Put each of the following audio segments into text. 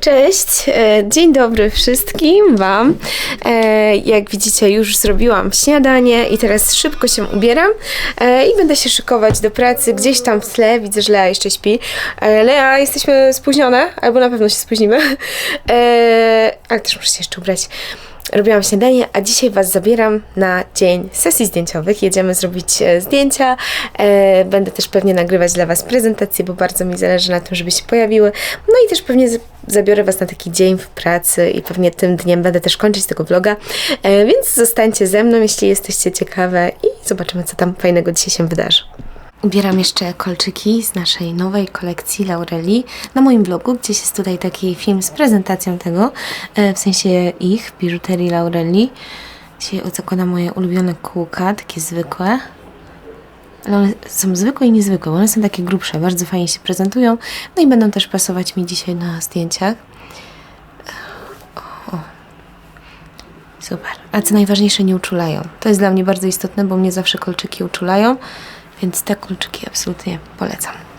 Cześć, e, dzień dobry wszystkim Wam. E, Jak widzicie, już zrobiłam śniadanie i teraz szybko się ubieram e, i będę się szykować do pracy. Gdzieś tam w tle widzę, że Lea jeszcze śpi. Lea, jesteśmy spóźnione, albo na pewno się spóźnimy, ale też muszę się jeszcze ubrać. Robiłam śniadanie, a dzisiaj Was zabieram na dzień sesji zdjęciowych. Jedziemy zrobić e, zdjęcia. E, będę też pewnie nagrywać dla Was prezentacje, bo bardzo mi zależy na tym, żeby się pojawiły. No i też pewnie zabiorę Was na taki dzień w pracy i pewnie tym dniem będę też kończyć tego vloga. E, więc zostańcie ze mną, jeśli jesteście ciekawe i zobaczymy, co tam fajnego dzisiaj się wydarzy. Ubieram jeszcze kolczyki z naszej nowej kolekcji Laureli na moim blogu, gdzieś jest tutaj taki film z prezentacją tego, e, w sensie ich, biżuterii Laureli. Dzisiaj zakładam moje ulubione kółka, takie zwykłe. Ale one są zwykłe i niezwykłe, one są takie grubsze, bardzo fajnie się prezentują. No i będą też pasować mi dzisiaj na zdjęciach. O. Super. A co najważniejsze, nie uczulają. To jest dla mnie bardzo istotne, bo mnie zawsze kolczyki uczulają, więc te kolczyki absolutnie polecam.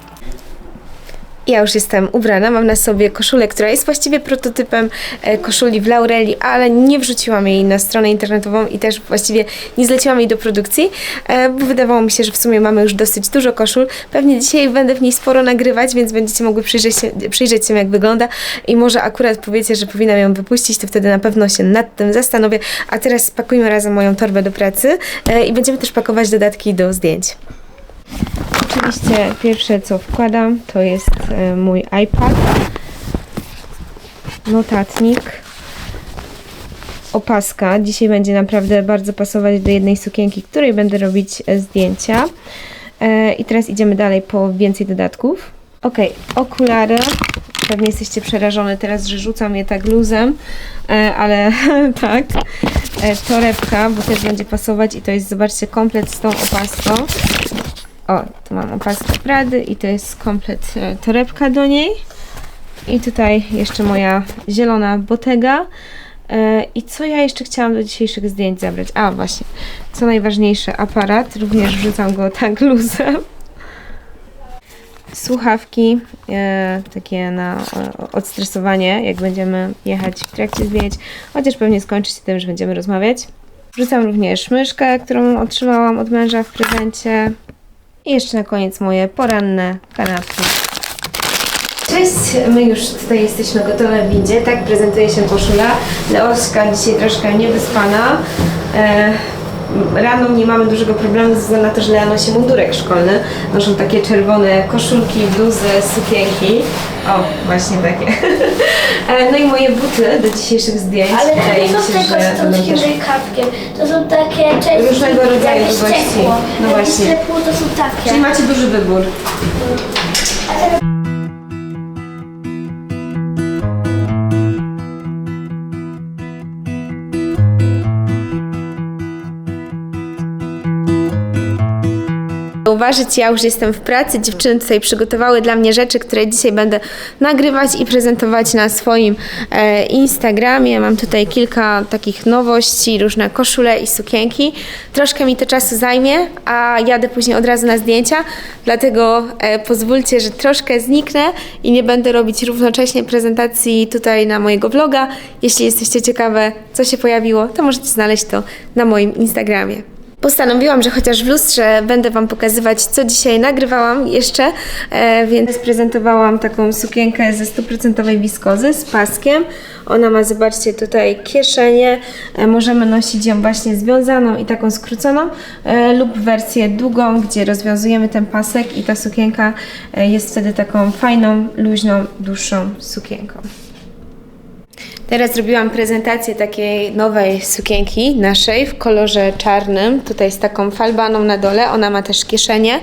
Ja już jestem ubrana, mam na sobie koszulę, która jest właściwie prototypem e, koszuli w Laureli, ale nie wrzuciłam jej na stronę internetową i też właściwie nie zleciłam jej do produkcji, e, bo wydawało mi się, że w sumie mamy już dosyć dużo koszul. Pewnie dzisiaj będę w niej sporo nagrywać, więc będziecie mogły przyjrzeć się, przyjrzeć się jak wygląda i może akurat powiecie, że powinnam ją wypuścić, to wtedy na pewno się nad tym zastanowię. A teraz spakujmy razem moją torbę do pracy e, i będziemy też pakować dodatki do zdjęć. Oczywiście pierwsze co wkładam to jest e, mój iPad, notatnik, opaska. Dzisiaj będzie naprawdę bardzo pasować do jednej sukienki, której będę robić e, zdjęcia. E, I teraz idziemy dalej po więcej dodatków. Ok, okulary. Pewnie jesteście przerażone teraz, że rzucam je tak luzem, ale tak. Torebka, bo też będzie pasować i to jest, zobaczcie, komplet z tą opaską. O, tu mam opaskę Prady i to jest komplet e, torebka do niej. I tutaj jeszcze moja zielona botega. E, I co ja jeszcze chciałam do dzisiejszych zdjęć zabrać? A, właśnie, co najważniejsze, aparat. Również wrzucam go tak luzem. Słuchawki, e, takie na odstresowanie, jak będziemy jechać w trakcie zdjęć, chociaż pewnie skończy się tym, że będziemy rozmawiać. Wrzucam również myszkę, którą otrzymałam od męża w prezencie. I jeszcze na koniec moje poranne kanapki. Cześć, my już tutaj jesteśmy gotowe w windzie. Tak prezentuje się koszula. Leoska dzisiaj troszkę niewyspana. E, rano nie mamy dużego problemu ze względu na to, że Lea nosi mundurek szkolny. Noszą takie czerwone koszulki, bluzy, sukienki. O, właśnie takie. E, no i moje buty do dzisiejszych zdjęć. Ale to Wydaje nie mi są się, że z będą rękawkiem. To są takie części. Różnego rodzaju jakieś długości. ciepło. No Jakieś właśnie. ciepło to są takie. Czyli macie duży wybór. Zauważyć, ja już jestem w pracy. Dziewczyny tutaj przygotowały dla mnie rzeczy, które dzisiaj będę nagrywać i prezentować na swoim e, Instagramie. Mam tutaj kilka takich nowości, różne koszule i sukienki. Troszkę mi to czasu zajmie, a jadę później od razu na zdjęcia, dlatego e, pozwólcie, że troszkę zniknę i nie będę robić równocześnie prezentacji tutaj na mojego vloga. Jeśli jesteście ciekawe, co się pojawiło, to możecie znaleźć to na moim Instagramie. Postanowiłam, że chociaż w lustrze będę Wam pokazywać, co dzisiaj nagrywałam jeszcze, e, więc prezentowałam taką sukienkę ze stuprocentowej wiskozy z paskiem. Ona ma, zobaczcie, tutaj kieszenie. E, możemy nosić ją właśnie związaną i taką skróconą e, lub wersję długą, gdzie rozwiązujemy ten pasek i ta sukienka jest wtedy taką fajną, luźną, dłuższą sukienką. Teraz zrobiłam prezentację takiej nowej sukienki naszej w kolorze czarnym. Tutaj z taką falbaną na dole. Ona ma też kieszenie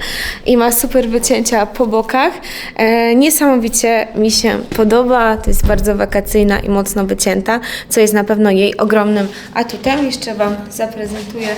i ma super wycięcia po bokach. E, niesamowicie mi się podoba. To jest bardzo wakacyjna i mocno wycięta, co jest na pewno jej ogromnym atutem. Jeszcze Wam zaprezentuję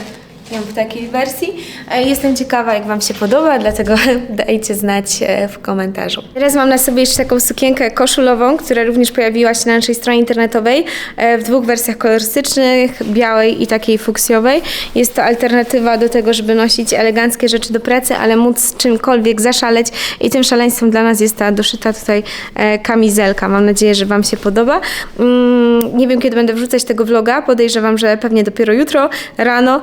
ją w takiej wersji. E, Jestem ciekawa, jak Wam się podoba, dlatego dajcie znać e, w komentarzu. Teraz mam na sobie jeszcze taką sukienkę koszulową, która również pojawiła się na naszej stronie internetowej e, w dwóch wersjach kolorystycznych, białej i takiej fuksjowej. Jest to alternatywa do tego, żeby nosić eleganckie rzeczy do pracy, ale móc czymkolwiek zaszaleć i tym szaleństwem dla nas jest ta doszyta tutaj kamizelka. Mam nadzieję, że Wam się podoba. Mm, nie wiem, kiedy będę wrzucać tego vloga. Podejrzewam, że pewnie dopiero jutro rano,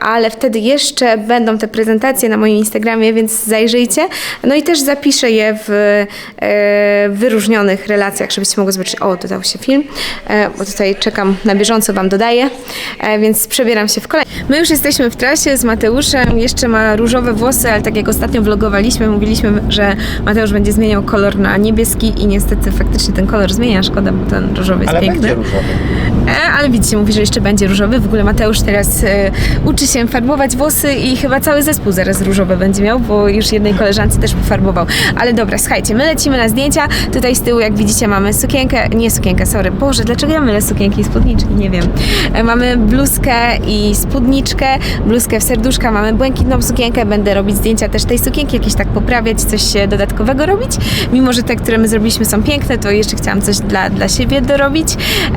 ale wtedy jeszcze będą te prezentacje na moim Instagramie, więc zajrzyjcie. No i też zapiszę je w e, wyróżnionych relacjach, żebyście mogli zobaczyć. O, dodał się film, e, bo tutaj czekam na bieżąco, Wam dodaję, e, więc przebieram się w kolej. My już jesteśmy w trasie z Mateuszem. Jeszcze ma różowe włosy, ale tak jak ostatnio vlogowaliśmy, mówiliśmy, że Mateusz będzie zmieniał kolor na niebieski i niestety faktycznie ten kolor zmienia. Szkoda, bo ten różowy jest Ale piękny. będzie różowy. Ale widzicie, mówi, że jeszcze będzie różowy. W ogóle Mateusz teraz e, uczy się farbować włosy i chyba cały zespół zaraz różowe będzie miał, bo już jednej koleżance też pofarbował. Ale dobra, słuchajcie, my lecimy na zdjęcia. Tutaj z tyłu, jak widzicie, mamy sukienkę, nie sukienkę, sorry. Boże, dlaczego ja mylę sukienki i spódniczki? Nie wiem. E, mamy bluzkę i spódniczkę, bluzkę w serduszka, mamy błękitną sukienkę. Będę robić zdjęcia też tej sukienki, jakieś tak poprawiać, coś dodatkowego robić. Mimo, że te, które my zrobiliśmy są piękne, to jeszcze chciałam coś dla, dla siebie dorobić.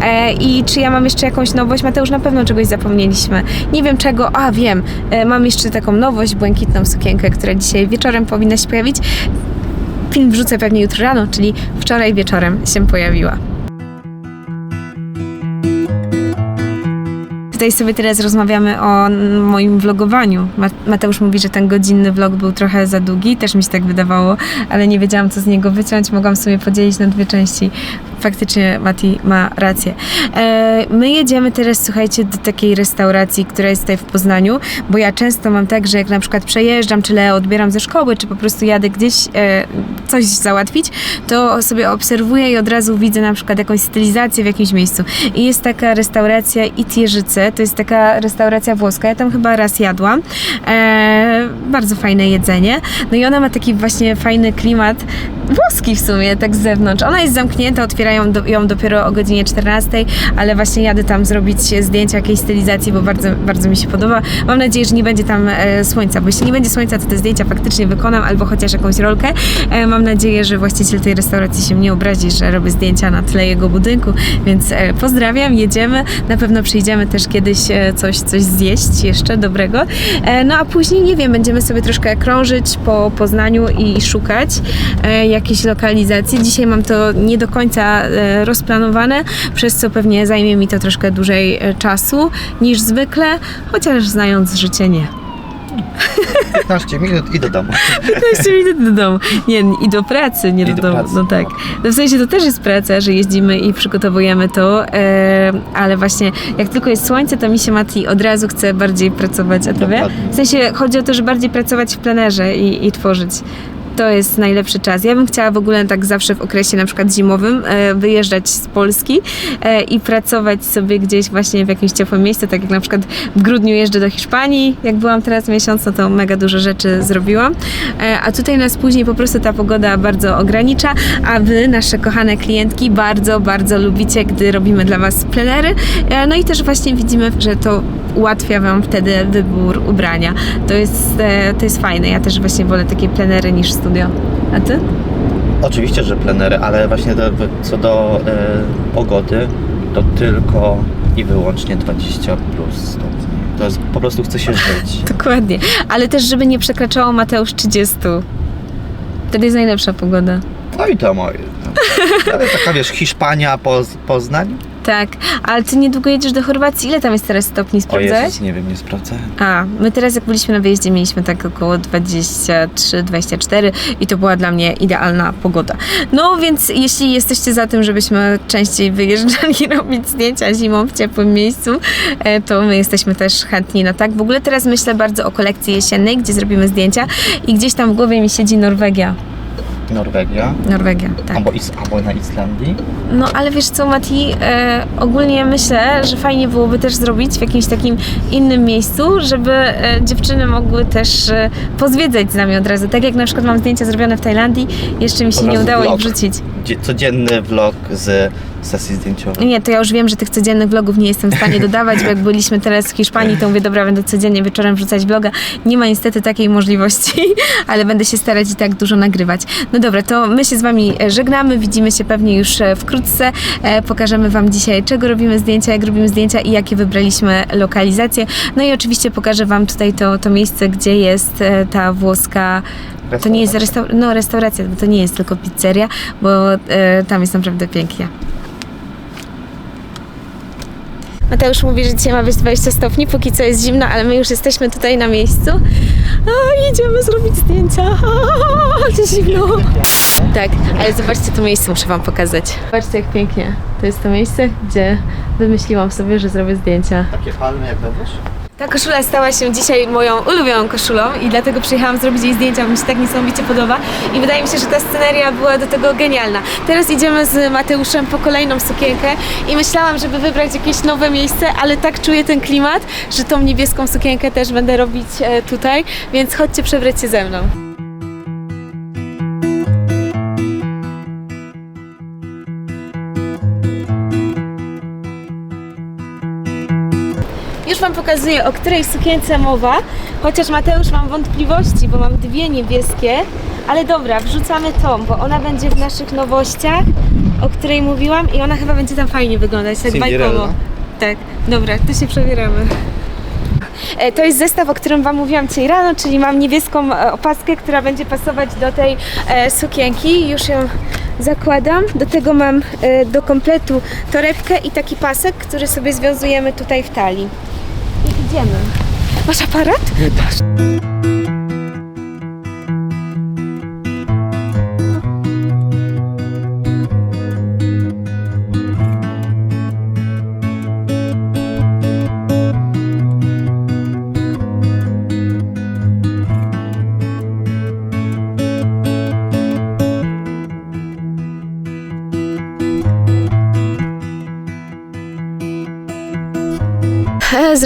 E, I czy ja mam jeszcze jakąś nowość? Mateusz, na pewno czegoś zapomnieliśmy. Nie wiem czego, a wiem, e, mam jeszcze taką nowość, błękitną sukienkę, która dzisiaj wieczorem powinna się pojawić. Film wrzucę pewnie jutro rano, czyli wczoraj wieczorem się pojawiła. Tutaj sobie teraz rozmawiamy o moim vlogowaniu. Ma- Mateusz mówi, że ten godzinny vlog był trochę za długi, też mi się tak wydawało, ale nie wiedziałam, co z niego wyciąć. Mogłam sobie podzielić na dwie części. Faktycznie Mati ma rację. E, my jedziemy teraz, słuchajcie, do takiej restauracji, która jest tutaj w Poznaniu, bo ja często mam tak, że jak na przykład przejeżdżam, czy Leo odbieram ze szkoły, czy po prostu jadę gdzieś e, coś załatwić, to sobie obserwuję i od razu widzę na przykład jakąś stylizację w jakimś miejscu. I jest taka restauracja Itierzyce, to jest taka restauracja włoska, ja tam chyba raz jadłam. E, bardzo fajne jedzenie. No i ona ma taki właśnie fajny klimat, włoski w sumie, tak z zewnątrz. Ona jest zamknięta, otwierają do, ją dopiero o godzinie 14, ale właśnie jadę tam zrobić zdjęcia jakiejś stylizacji, bo bardzo, bardzo mi się podoba. Mam nadzieję, że nie będzie tam e, słońca, bo jeśli nie będzie słońca, to te zdjęcia faktycznie wykonam, albo chociaż jakąś rolkę. E, mam nadzieję, że właściciel tej restauracji się nie obrazi, że robię zdjęcia na tle jego budynku, więc e, pozdrawiam, jedziemy. Na pewno przyjdziemy też kiedyś coś, coś zjeść jeszcze dobrego. No a później, nie wiem, będziemy sobie troszkę krążyć po Poznaniu i szukać jakiejś lokalizacji. Dzisiaj mam to nie do końca rozplanowane, przez co pewnie zajmie mi to troszkę dłużej e, czasu niż zwykle, chociaż znając życie nie. 15 minut i do domu. 15 minut do domu. Nie, i do pracy, nie do, do domu. pracy. No tak. No w sensie to też jest praca, że jeździmy i przygotowujemy to, e, ale właśnie jak tylko jest słońce, to mi się Mati od razu chce bardziej pracować, a tobie? W sensie chodzi o to, że bardziej pracować w plenerze i, i tworzyć. To jest najlepszy czas. Ja bym chciała w ogóle tak zawsze w okresie na przykład zimowym e, wyjeżdżać z Polski e, i pracować sobie gdzieś właśnie w jakimś ciepłym miejscu, tak jak na przykład w grudniu jeżdżę do Hiszpanii, jak byłam teraz miesiąc, no to mega dużo rzeczy zrobiłam. E, a tutaj nas później po prostu ta pogoda bardzo ogranicza, a wy, nasze kochane klientki, bardzo, bardzo lubicie, gdy robimy dla was plenery. No i też właśnie widzimy, że to ułatwia wam wtedy wybór ubrania. To jest, to jest fajne. Ja też właśnie wolę takie plenery niż studio. A ty? Oczywiście, że plenery, ale właśnie do, co do e, pogody, to tylko i wyłącznie 20 plus stopni. To jest po prostu chce się żyć. Dokładnie. Ale też, żeby nie przekraczało Mateusz 30. Wtedy jest najlepsza pogoda. No i to moje. No. Ale taka wiesz, Hiszpania, Poz, Poznań? Tak, ale ty niedługo jedziesz do Chorwacji. Ile tam jest teraz stopni? O Sprawdzałeś? Jezus, nie wiem, nie sprawdzę. A, my teraz jak byliśmy na wyjeździe mieliśmy tak około 23-24 i to była dla mnie idealna pogoda. No więc jeśli jesteście za tym, żebyśmy częściej wyjeżdżali robić zdjęcia zimą w ciepłym miejscu, e, to my jesteśmy też chętni na tak. W ogóle teraz myślę bardzo o kolekcji jesiennej, gdzie zrobimy zdjęcia i gdzieś tam w głowie mi siedzi Norwegia. Norwegia, Norwegia, tak. albo, is, albo na Islandii. No ale wiesz co, Mati, e, ogólnie myślę, że fajnie byłoby też zrobić w jakimś takim innym miejscu, żeby e, dziewczyny mogły też e, pozwiedzać z nami od razu. Tak jak na przykład mam zdjęcia zrobione w Tajlandii, jeszcze mi się Od nie razu udało ich vlog. wrzucić. Dzie- Codzienny vlog z sesji zdjęciowej. Nie, to ja już wiem, że tych codziennych vlogów nie jestem w stanie dodawać, bo jak byliśmy teraz w Hiszpanii, to mówię, dobra, będę codziennie wieczorem wrzucać vloga. Nie ma niestety takiej możliwości, ale będę się starać i tak dużo nagrywać. No dobra, to my się z Wami e, żegnamy, widzimy się pewnie już e, wkrótce. E, Pokażemy Wam dzisiaj, czego robimy zdjęcia, jak robimy zdjęcia i jakie wybraliśmy lokalizacje. No i oczywiście pokażę Wam tutaj to, to miejsce, gdzie jest ta włoska... To nie jest restaur- no, restauracja, bo to nie jest tylko pizzeria, bo e, tam jest naprawdę pięknie. Mateusz mówi, że dzisiaj ma być 20 stopni, póki co jest zimno, ale my już jesteśmy tutaj na miejscu. A, idziemy zrobić zdjęcia. A, zimno. Tak, ale zobaczcie to miejsce, muszę Wam pokazać. Zobaczcie jak pięknie. To jest to miejsce, gdzie wymyśliłam sobie, że zrobię zdjęcia. Takie palmy jak wewnątrz? Ta koszula stała się dzisiaj moją ulubioną koszulą i dlatego przyjechałam zrobić jej zdjęcia, bo mi się tak niesamowicie podoba i wydaje mi się, że ta sceneria była do tego genialna. Teraz idziemy z Mateuszem po kolejną sukienkę i myślałam, żeby wybrać jakieś nowe miejsce, ale tak czuję ten klimat, że tą niebieską sukienkę też będę robić e, tutaj, więc chodźcie przebrać się ze mną. Pokazuję, o której sukience mowa, chociaż Mateusz mam wątpliwości, bo mam dwie niebieskie, ale dobra, wrzucamy tą, bo ona będzie w naszych nowościach, o której mówiłam i ona chyba będzie tam fajnie wyglądać, tak bajkowo. Tak, dobra, to się przebieramy. E, To jest zestaw, o którym Wam mówiłam dzisiaj rano, czyli mam niebieską e, opaskę, która będzie pasować do tej e, sukienki. Już ją zakładam. Do tego mam e, do kompletu torebkę i taki pasek, który sobie związujemy tutaj w talii. I idziemy. Masz aparat? E,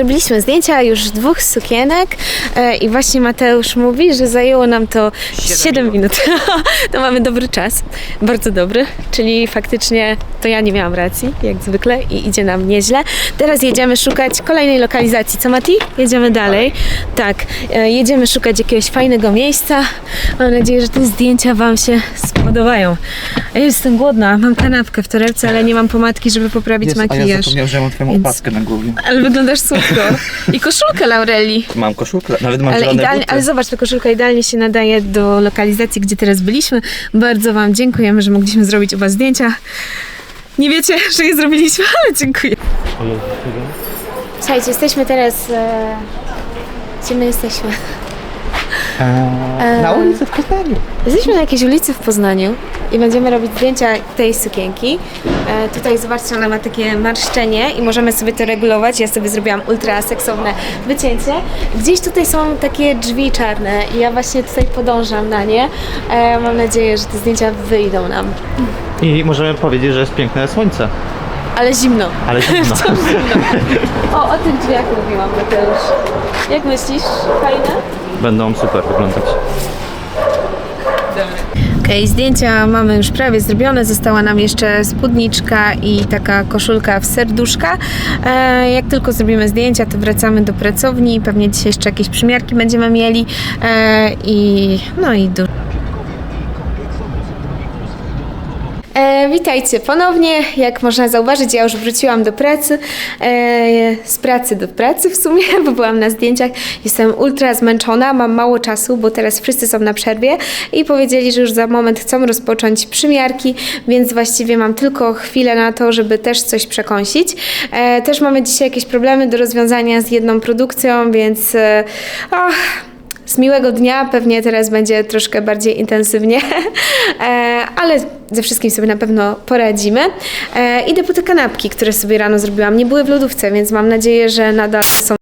Zrobiliśmy zdjęcia już dwóch sukienek e, i właśnie Mateusz mówi, że zajęło nam to 7 minut. to mamy dobry czas, bardzo dobry, czyli faktycznie to ja nie miałam racji, jak zwykle i idzie nam nieźle. Teraz jedziemy szukać kolejnej lokalizacji. Co Mati? Jedziemy dalej. Tak, e, jedziemy szukać jakiegoś fajnego miejsca. Mam nadzieję, że te zdjęcia Wam się spodobają. Ja jestem głodna, mam kanapkę w torebce, ale nie mam pomadki, żeby poprawić Jezu, a ja makijaż. zapomniałem, że ja mam twoją Więc- opaskę na głowie. Ale wyglądasz słodko. I koszulkę Laureli. Mam koszulkę, nawet mam Ale, zielone idealnie, buty. ale zobacz, ta koszulka idealnie się nadaje do lokalizacji, gdzie teraz byliśmy. Bardzo Wam dziękujemy, że mogliśmy zrobić u Was zdjęcia. Nie wiecie, że je zrobiliśmy, ale dziękuję. Słuchajcie, jesteśmy teraz... E... Gdzie my jesteśmy? Eee, na ulicy w Poznaniu. Jesteśmy na jakiejś ulicy w Poznaniu i będziemy robić zdjęcia tej sukienki. E, tutaj zobaczcie, ona ma takie marszczenie i możemy sobie to regulować. Ja sobie zrobiłam ultra seksowne wycięcie. Gdzieś tutaj są takie drzwi czarne i ja właśnie tutaj podążam na nie. E, mam nadzieję, że te zdjęcia wyjdą nam. I możemy powiedzieć, że jest piękne słońce, Ale zimno. ale zimno. O, o tych drzwiach mówiłam, Mateusz. Jak myślisz? Fajne? Będą super wyglądać. Okej, zdjęcia mamy już prawie zrobione. Została nam jeszcze spódniczka i taka koszulka w serduszka. E, jak tylko zrobimy zdjęcia, to wracamy do pracowni. Pewnie dzisiaj jeszcze jakieś przymiarki będziemy mieli. E, I no i do. E, witajcie ponownie. Jak można zauważyć, ja już wróciłam do pracy. E, z pracy do pracy w sumie, bo byłam na zdjęciach. Jestem ultra zmęczona, mam mało czasu, bo teraz wszyscy są na przerwie i powiedzieli, że już za moment chcą rozpocząć przymiarki, więc właściwie mam tylko chwilę na to, żeby też coś przekąsić. E, też mamy dzisiaj jakieś problemy do rozwiązania z jedną produkcją, więc e, ach, z miłego dnia, pewnie teraz będzie troszkę bardziej intensywnie, e, ale ze wszystkim sobie na pewno poradzimy. E, Idę po te kanapki, które sobie rano zrobiłam. Nie były w lodówce, więc mam nadzieję, że nadal są.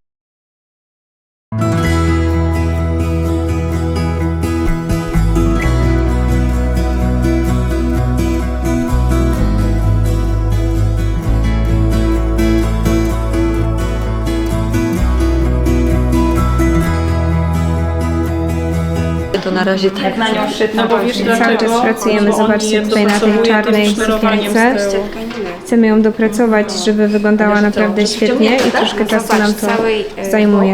To na razie tak. Jak na nią no bo wiesz Cały czas dlaczego? pracujemy, Bo on zobaczcie je tutaj na tej czarnej sukience. z tyłu. Chcemy ją dopracować, żeby wyglądała naprawdę świetnie i troszkę czasu nam to zajmuje.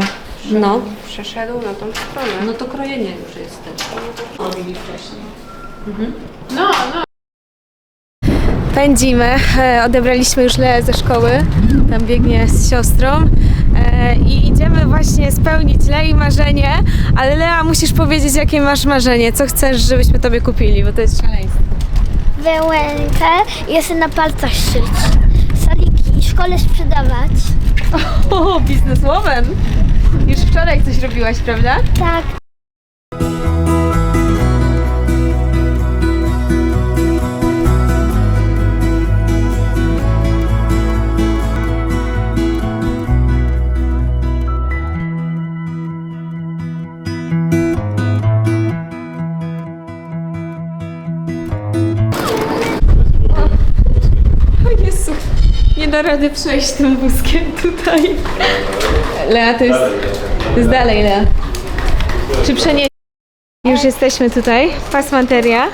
No. Przeszedł na tą stronę. No to krojenie już jest też. Pędzimy. E, Odebraliśmy już Leę ze szkoły. Tam biegnie z siostrą. E, I idziemy właśnie spełnić Lei marzenie. Ale Lea, musisz powiedzieć, jakie masz marzenie. Co chcesz, żebyśmy tobie kupili, bo to jest szaleństwo. Wełenkę i jeszcze na palcach szyć. Saliki i szkole sprzedawać. O, bizneswoman! Już wczoraj coś robiłaś, prawda? Tak. Da rady przejść tym wózkiem tutaj. Lea, to jest, to jest dalej, Lea. Czy przenieść? Już jesteśmy tutaj, pas materia,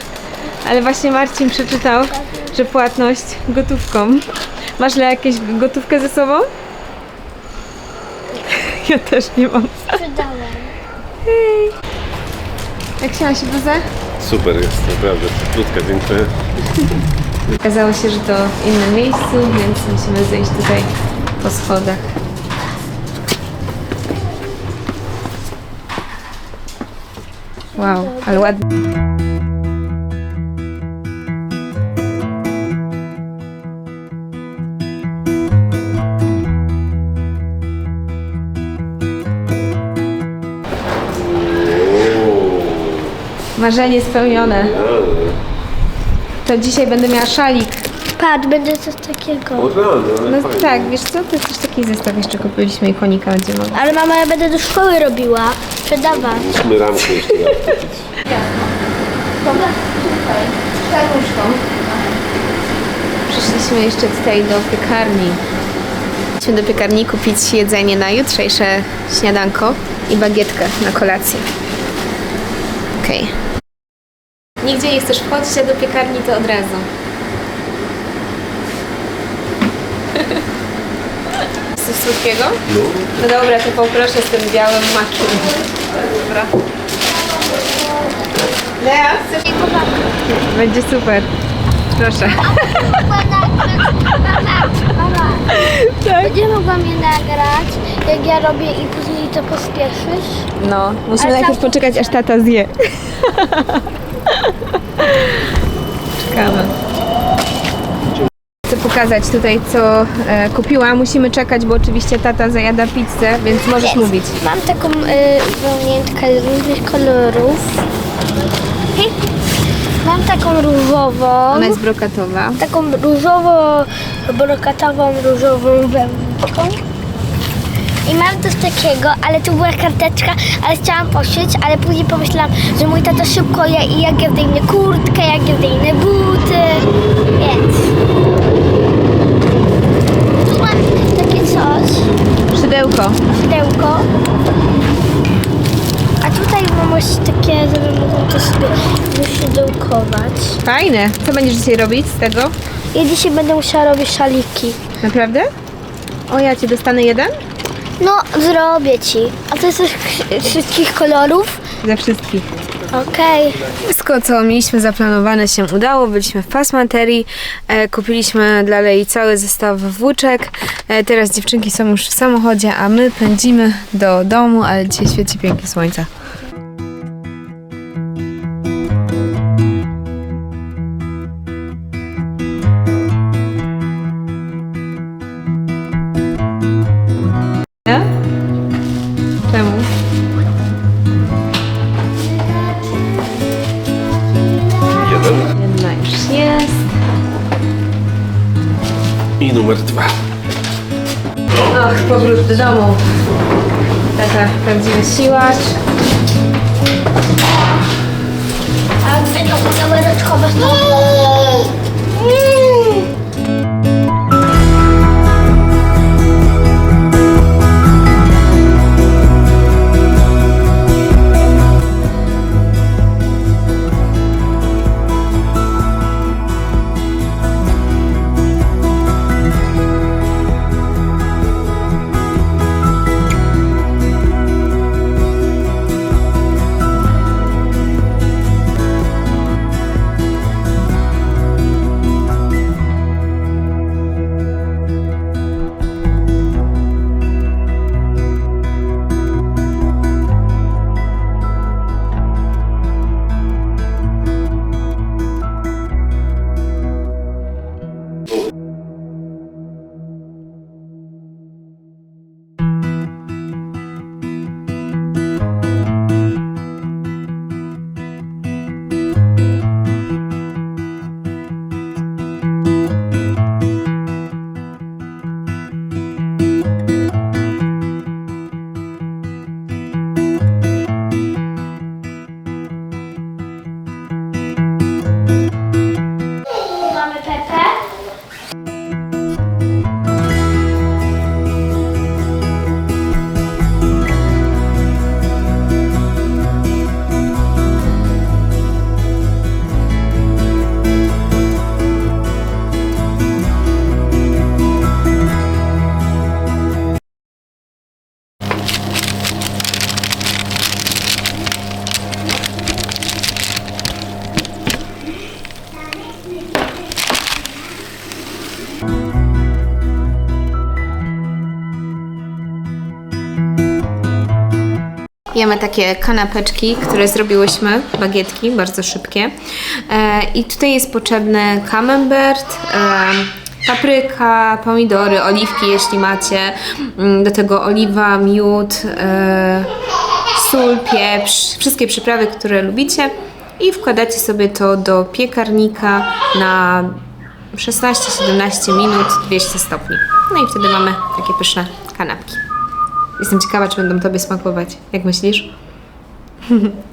ale właśnie Marcin przeczytał, że płatność gotówką. Masz Lea jakieś gotówkę ze sobą? Ja też nie mam. Sprzedałem. Jak się ma się? Super jest, naprawdę. Krótka, dziękuję. Okazało się, że to w innym miejscu, więc musimy zejść tutaj po schodach. Wow, ale ładnie. Marzenie spełnione. To dzisiaj będę miała szalik. Patrz, będzie coś takiego. Ale No tak, wiesz co, to jest też taki zestaw jeszcze kupiliśmy i konika będzie mogła. Ale mama, ja będę do szkoły robiła. Sprzedawać. Musimy ramkę jeszcze raz kupić. Przyszliśmy jeszcze tutaj do piekarni. Chcieliśmy do piekarni kupić jedzenie na jutrzejsze śniadanko i bagietkę na kolację. Okej. Nigdzie nie chcesz wchodzić, a do piekarni to od razu. Coś słodkiego? No. No dobra, to poproszę z tym białym makiem. Dobra. Lea, chcesz? Będzie super. Proszę. Mama, Tak. będzie mogła mnie nagrać, jak ja robię i później to pospieszysz? No, musimy Ale najpierw poczekać, aż tata zje. Czekamy. Chcę pokazać tutaj, co e, kupiłam. Musimy czekać, bo oczywiście tata zajada pizzę, więc możesz mówić. Mam taką y, wełniętkę różnych kolorów. Mam taką różową. Ona jest brokatowa. taką różowo, brokatową, różową wełniczką. I mam coś takiego, ale tu była karteczka, ale chciałam poszyć, ale później pomyślałam, że mój tato szybko je i jak ja zdejmę kurtkę, jak ja zdejmę buty, więc... Tu mam takie coś, Szydełko. pudełko. A tutaj mam coś takie, że mogę to sobie wyszydełkować. Fajne. Co będziesz dzisiaj robić z tego? Ja dzisiaj będę musiała robić szaliki. Naprawdę? O, ja ci dostanę jeden? No, zrobię ci. A to jest z wszystkich kolorów? Ze wszystkich. Okej. Wszystko, co mieliśmy zaplanowane się udało. Byliśmy w pasmaterii, e, kupiliśmy dla Lei cały zestaw włóczek. E, teraz dziewczynki są już w samochodzie, a my pędzimy do domu, ale dzisiaj świeci pięknie słońce. Domu. Taka prawdziwy siłacz. A wy to pudełeczko bez Jemy takie kanapeczki, które zrobiłyśmy, bagietki, bardzo szybkie. E, I tutaj jest potrzebny camembert, e, papryka, pomidory, oliwki, jeśli macie. Mm, Do tego oliwa, miód, e, sól, pieprz, wszystkie przyprawy, które lubicie. I wkładacie sobie to do piekarnika na 16-17 minut, 200 stopni. No i wtedy mamy takie pyszne kanapki. Jestem ciekawa, czy będą Tobie smakować. Jak myślisz?